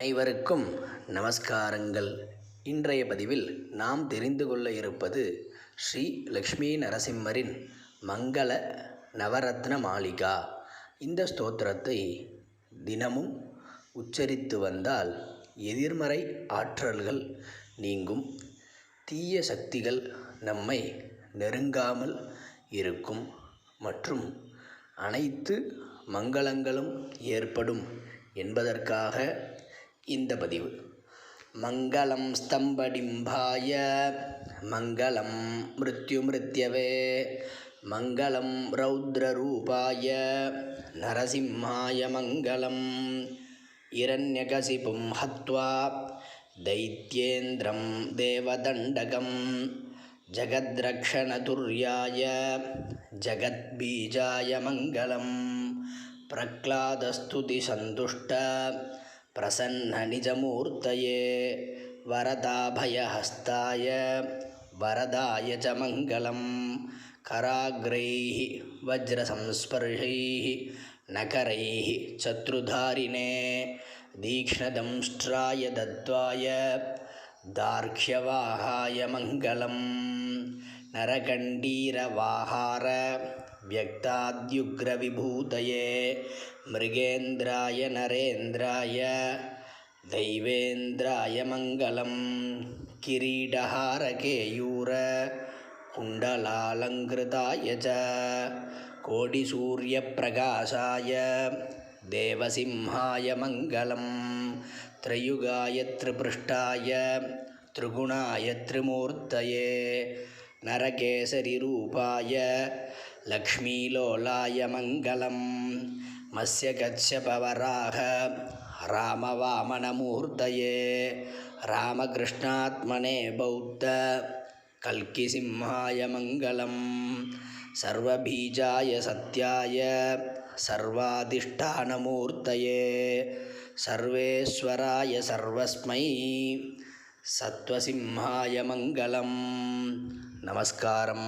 அனைவருக்கும் நமஸ்காரங்கள். இன்றைய பதிவில் நாம் தெரிந்து கொள்ள இருப்பது ஸ்ரீ லக்ஷ்மி நரசிம்மரின் மங்கள நவரத்ன மாளிகா. இந்த ஸ்தோத்திரத்தை தினமும் உச்சரித்து வந்தால் எதிர்மறை ஆற்றல்கள் நீங்கும். தீய சக்திகள் நம்மை நெருங்காமல் இருக்கும் மற்றும் அனைத்து மங்களங்களும் ஏற்படும் என்பதற்காக இந்த பதிவு மங்களம் ஸ்தம்படிம்பாய மங்களம் மிருத்யுமிருத்யவே மங்களம் ரௌத்ரரூபாய நரசிம்மாய மங்களம் இரண்யகசிபும் ஹத்வா दैत्येन्द्रं देवदण्डकं जगद्रक्षणतुर्याय जगद्बीजाय मङ्गलं प्रह्लादस्तुतिसन्तुष्ट प्रसन्ननिजमूर्तये वरदाभयहस्ताय वरदाय च मङ्गलं कराग्रैः वज्रसंस्पर्शैः नकरैः चत्रुधारिणे दीक्ष्णदंष्ट्राय दत्त्वाय दार्ढ्यवाहाय मङ्गलं नरकण्डीरवाहार व्यक्ताद्युग्रविभूतये मृगेन्द्राय नरेन्द्राय दैवेन्द्राय मङ्गलं किरीटहारकेयूर कुण्डलालङ्कृताय च कोटिसूर्यप्रकाशाय देवसिंहाय मङ्गलं त्रयुगाय त्रिपृष्ठाय त्रिगुणाय त्रिमूर्तये नरकेसरिरूपाय लक्ष्मीलोलाय मङ्गलं मत्स्यकच्छपवराह रामवामनमूर्तये रामकृष्णात्मने बौद्ध कल्किसिंहाय मङ्गलं सर्वबीजाय सत्याय सर्वाधिष्ठानमूर्तये सर्वेश्वराय सर्वस्मै सत्त्वसिंहाय मङ्गलं நமஸ்காரம்.